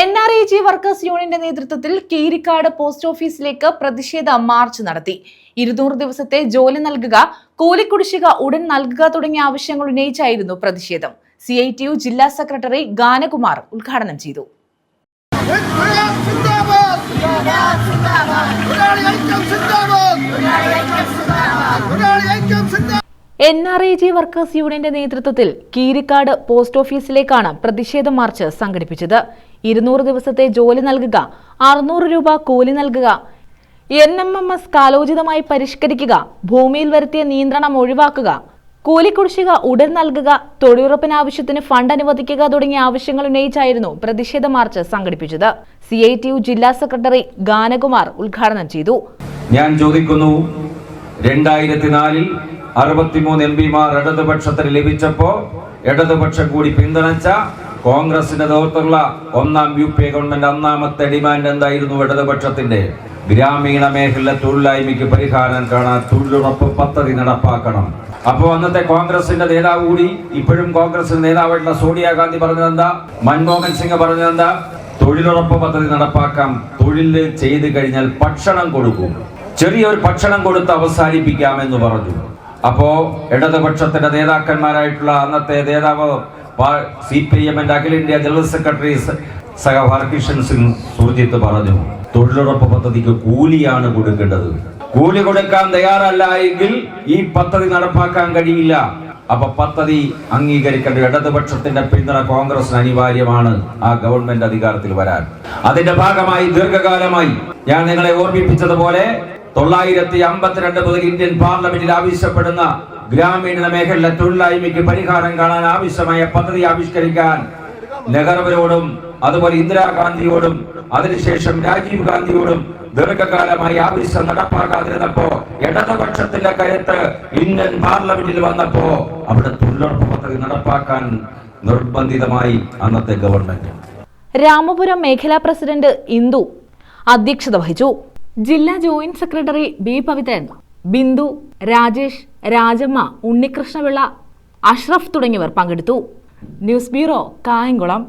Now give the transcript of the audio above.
N R I G workers യൂണിയന്റെ നേതൃത്വത്തിൽ Keerikkad post ഓഫീസിലേക്ക് പ്രതിഷേധ മാർച്ച് നടത്തി. ഇരുന്നൂറ് ദിവസത്തെ ജോലി നൽകുക കൂലിക്കുടിശ്ശിക ഉടൻ നൽകുക തുടങ്ങിയ ആവശ്യങ്ങൾ ഉന്നയിച്ചായിരുന്നു പ്രതിഷേധം. സി ഐ ടി യു ജില്ലാ സെക്രട്ടറി ഗാനകുമാർ ഉദ്ഘാടനം ചെയ്തു. N R I G workers യൂണിയന്റെ നേതൃത്വത്തിൽ കീരിക്കാട് പോസ്റ്റ് ഓഫീസിലേക്കാണ് പ്രതിഷേധ മാർച്ച് സംഘടിപ്പിച്ചത്. ഇരുന്നൂറ് ദിവസത്തെ ജോലി നൽകുക അറുന്നൂറ് രൂപ കൂലി നൽകുക എൻ എം എം എസ് കാലോചിതമായി പരിഷ്കരിക്കുക ഭൂമിയിൽ വരുത്തിയ നിയന്ത്രണം ഒഴിവാക്കുക കൂലിക്കുടിശ്ശിക ഉടൻ നൽകുക തൊഴിലുറപ്പിന് ആവശ്യത്തിന് ഫണ്ട് അനുവദിക്കുക തുടങ്ങിയ ആവശ്യങ്ങൾ ഉന്നയിച്ചായിരുന്നു പ്രതിഷേധ മാർച്ച് സംഘടിപ്പിച്ചത്. സി ഐ ടി യു ജില്ലാ സെക്രട്ടറി ഗാനകുമാർ ഉദ്ഘാടനം ചെയ്തു. ഞാൻ ചോദിക്കുന്നു രണ്ടായിരത്തി നാലിൽ അറുപത്തിമൂന്ന് എം പിമാർ ഇടതുപക്ഷത്തിന് ലഭിച്ചപ്പോ ഇടതുപക്ഷം കൂടി പിന്തുണച്ച കോൺഗ്രസിന്റെ നേതൃത്വമുള്ള ഒന്നാം യു പി എ ഗവൺമെന്റ് ഒന്നാമത്തെ ഡിമാൻഡ് എന്തായിരുന്നു ഇടതുപക്ഷത്തിന്റെ? ഗ്രാമീണ മേഖല തൊഴിലായ്മയ്ക്ക് പരിഹാരം കാണാൻ തൊഴിലുറപ്പ് പദ്ധതി നടപ്പാക്കണം. അപ്പോ അന്നത്തെ കോൺഗ്രസിന്റെ നേതാവ് കൂടി ഇപ്പോഴും കോൺഗ്രസിന്റെ നേതാവായിട്ടുള്ള സോണിയാഗാന്ധി പറഞ്ഞതെന്താ? മൻമോഹൻ സിംഗ് പറഞ്ഞതെന്താ? തൊഴിലുറപ്പ് പദ്ധതി നടപ്പാക്കാം തൊഴിൽ ചെയ്തു കഴിഞ്ഞാൽ ഭക്ഷണം കൊടുക്കും. ചെറിയൊരു ഭക്ഷണം കൊടുത്ത് അവസാനിപ്പിക്കാമെന്ന് പറഞ്ഞു. അപ്പോ ഇടതുപക്ഷത്തിന്റെ നേതാക്കന്മാരായിട്ടുള്ള അന്നത്തെ നേതാവ് സി പി എമ്മിന്റെ അഖിലേന്ത്യാ ജനറൽ സെക്രട്ടറി സഹ ഹർകിഷൻ സിംഗ് സുർജിത്ത് പറഞ്ഞു തൊഴിലുറപ്പ് പദ്ധതിക്ക് കൂലിയാണ് കൊടുക്കേണ്ടത്. കൂലി കൊടുക്കാൻ തയ്യാറല്ല എങ്കിൽ ഈ പദ്ധതി നടപ്പാക്കാൻ കഴിയില്ല. അപ്പൊ പദ്ധതി അംഗീകരിക്കേണ്ട ഇടതുപക്ഷത്തിന്റെ പിന്തുണ കോൺഗ്രസിന് അനിവാര്യമാണ് ആ ഗവൺമെന്റ് അധികാരത്തിൽ വരാൻ. അതിന്റെ ഭാഗമായി ദീർഘകാലമായി ഞാൻ നിങ്ങളെ ഓർമ്മിപ്പിച്ചതുപോലെ തൊള്ളായിരത്തി അമ്പത്തിരണ്ട് മുതൽ ഇന്ത്യൻ പാർലമെന്റിൽ ആവശ്യപ്പെടുന്ന ഗ്രാമീണ മേഖലയിലെ തൊഴിലായ്മയ്ക്ക് പരിഹാരം കാണാൻ ആവശ്യമായ പദ്ധതി ആവിഷ്കരിക്കാൻ നെഹ്റുവിനോടും അതുപോലെ ഇന്ദിരാഗാന്ധിയോടും അതിനുശേഷം രാജീവ് ഗാന്ധിയോടും ദീർഘകാലമായി ആവശ്യം നടപ്പാക്കാതിരുന്നപ്പോ ഇടതുപക്ഷത്തിന്റെ കരുത്ത് ഇന്ത്യൻ പാർലമെന്റിൽ വന്നപ്പോ അവിടെ തൊഴിലുറപ്പ് പദ്ധതി നടപ്പാക്കാൻ നിർബന്ധിതമായി അന്നത്തെ ഗവൺമെന്റ്. രാമപുരം മേഖലാ പ്രസിഡന്റ് ഇന്ദു അധ്യക്ഷത വഹിച്ചു. ജില്ലാ joint secretary B Pavithran Bindu Rajesh Rajamma Unnikrishnapillai Ashraf തുടങ്ങിയവർ പങ്കെടുത്തു. News bureau Kayamkulam.